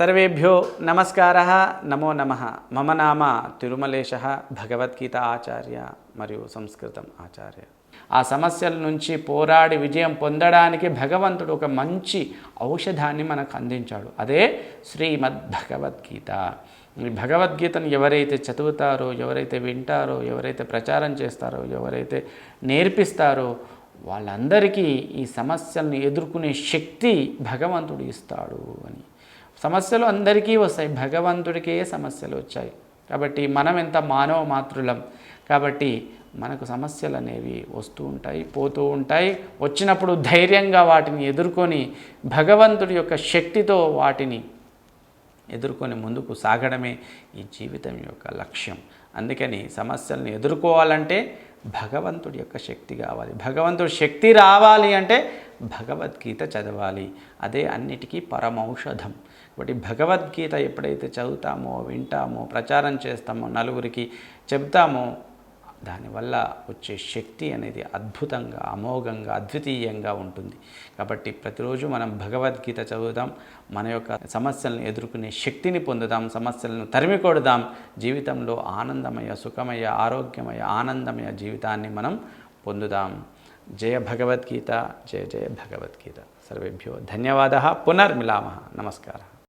సర్వేభ్యో నమస్కార నమో నమ. మమ నామ తిరుమలేశ భగవద్గీత ఆచార్య మరియు సంస్కృతం ఆచార్య. ఆ సమస్యల నుంచి పోరాడి విజయం పొందడానికి భగవంతుడు ఒక మంచి ఔషధాన్ని మనకు అందించాడు. అదే శ్రీమద్ భగవద్గీత ఈ భగవద్గీతను ఎవరైతే చదువుతారో ఎవరైతే వింటారో ఎవరైతే ప్రచారం చేస్తారో ఎవరైతే నేర్పిస్తారో వాళ్ళందరికీ ఈ సమస్యలను ఎదుర్కొనే శక్తి భగవంతుడు ఇస్తాడు అని. సమస్యలు అందరికీ వస్తాయి. భగవంతుడికే సమస్యలు వచ్చాయి. కాబట్టి మనం ఎంత మానవ మాతృలం కాబట్టి మనకు సమస్యలు అనేవి వస్తూ ఉంటాయి పోతూ ఉంటాయి. వచ్చినప్పుడు ధైర్యంగా వాటిని ఎదుర్కొని భగవంతుడి యొక్క శక్తితో వాటిని ఎదుర్కొని ముందుకు సాగడమే ఈ జీవితం యొక్క లక్ష్యం. అందుకని సమస్యలను ఎదుర్కోవాలంటే భగవంతుడి యొక్క శక్తి కావాలి. భగవంతుడి శక్తి రావాలి అంటే భగవద్గీత చదవాలి. అదే అన్నిటికీ పరమౌషధం. కాబట్టి భగవద్గీత ఎప్పుడైతే చదువుతామో వింటామో ప్రచారం చేస్తామో నలుగురికి చెప్తామో దానివల్ల వచ్చే శక్తి అనేది అద్భుతంగా అమోఘంగా అద్వితీయంగా ఉంటుంది. కాబట్టి ప్రతిరోజు మనం భగవద్గీత చదువుదాం. మన యొక్క సమస్యలను ఎదుర్కొనే శక్తిని పొందుదాం. సమస్యలను తరిమి కొడదాం. జీవితంలో ఆనందమయ సుఖమయ ఆరోగ్యమయ ఆనందమయ జీవితాన్ని మనం పొందుదాం. జయ భగవద్గీత జయ జయ భగవద్గీత సర్వేభ్యో ధన్యవాద పునర్మిలామ నమస్కారం